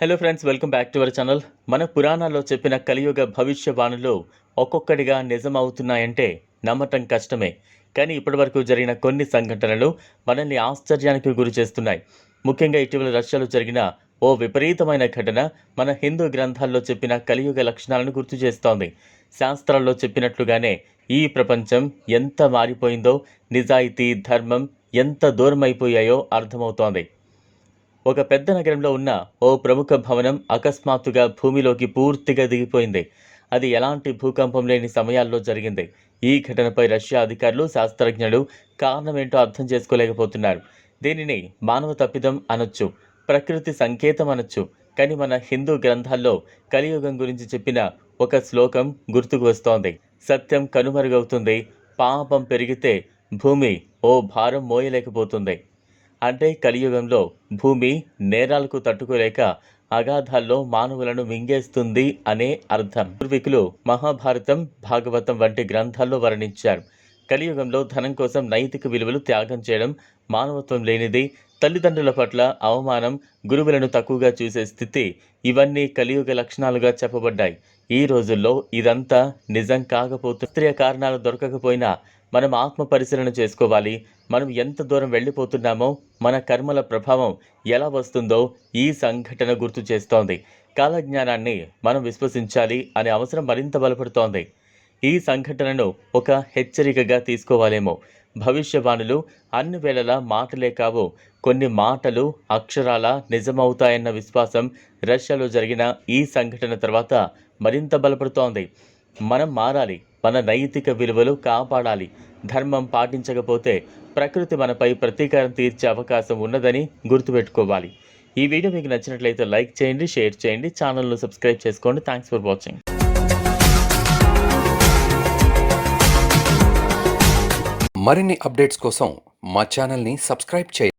Hello friends welcome back to our channel మన పురాణాల్లో చెప్పిన కలియుగ భవిష్యవాణులు ఒక్కొక్కటిగా నిజమవుతున్నాయంటే నమ్మటం కష్టమే. కానీ ఇప్పటివరకు జరిగిన కొన్ని సంఘటనలు మనల్ని ఆశ్చర్యానికి గురి చేస్తున్నాయి. ముఖ్యంగా ఇటీవల రష్యాలో జరిగిన ఓ విపరీతమైన ఘటన మన హిందూ గ్రంథాల్లో చెప్పిన కలియుగ లక్షణాలను గుర్తు చేస్తోంది. శాస్త్రాల్లో చెప్పినట్లుగానే ఈ ప్రపంచం ఎంత మారిపోయిందో నిజాయితీ ధర్మం ఎంత దూరమైపోయాయో అర్థమవుతోంది. ఒక పెద్ద నగరంలో ఉన్న ఓ ప్రముఖ భవనం అకస్మాత్తుగా భూమిలోకి పూర్తిగా దిగిపోయింది. అది ఎలాంటి భూకంపం లేని సమయాల్లో జరిగింది. ఈ ఘటనపై రష్యా అధికారులు శాస్త్రజ్ఞులు కారణమేంటో అర్థం చేసుకోలేకపోతున్నారు. దీనిని మానవ తప్పిదం అనొచ్చు ప్రకృతి సంకేతం అనొచ్చు. కానీ మన హిందూ గ్రంథాల్లో కలియుగం గురించి చెప్పిన ఒక శ్లోకం గుర్తుకు వస్తోంది. సత్యం కనుమరుగవుతుంది పాపం పెరిగితే భూమి ఓ భారం మోయలేకపోతుంది. అంటే కలియుగంలో భూమి నేరాలకు తట్టుకోలేక అగాధాల్లో మానవులను మింగేస్తుంది అనే అర్థం. పూర్వీకులు మహాభారతం భాగవతం వంటి గ్రంథాల్లో వర్ణించారు. కలియుగంలో ధనం కోసం నైతిక విలువలు త్యాగం చేయడం మానవత్వం లేనిది తల్లిదండ్రుల పట్ల అవమానం గురువులను తక్కువగా చూసే స్థితి ఇవన్నీ కలియుగ లక్షణాలుగా చెప్పబడ్డాయి. ఈ రోజుల్లో ఇదంతా నిజం కాకపోతే శాస్త్రీయ కారణాలు దొరకకపోయినా మనం ఆత్మ పరిశీలన చేసుకోవాలి. మనం ఎంత దూరం వెళ్ళిపోతున్నామో మన కర్మల ప్రభావం ఎలా వస్తుందో ఈ సంఘటన గుర్తు చేస్తోంది. కాలజ్ఞానాన్ని మనం విశ్వసించాలి అనే అవసరం మరింత బలపడుతోంది. ఈ సంఘటనను ఒక హెచ్చరికగా తీసుకోవాలేమో. భవిష్యవాణులు అన్ని వేళలా మాటలే కావు. కొన్ని మాటలు అక్షరాల నిజమవుతాయన్న విశ్వాసం రష్యాలో జరిగిన ఈ సంఘటన తర్వాత మరింత బలపడుతోంది. మనం మారాలి. మన నైతిక విలువలు కాపాడాలి. ధర్మం పాటించకపోతే ప్రకృతి మనపై ప్రతీకారం తీర్చే అవకాశం ఉన్నదని గుర్తుపెట్టుకోవాలి. ఈ వీడియో మీకు నచ్చినట్లయితే లైక్ చేయండి షేర్ చేయండి ఛానల్ను సబ్స్క్రైబ్ చేసుకోండి. థ్యాంక్స్ ఫర్ వాచింగ్ మరిన్ని అప్డేట్స్ కోసం మా ఛానల్ని సబ్స్క్రైబ్ చేయండి.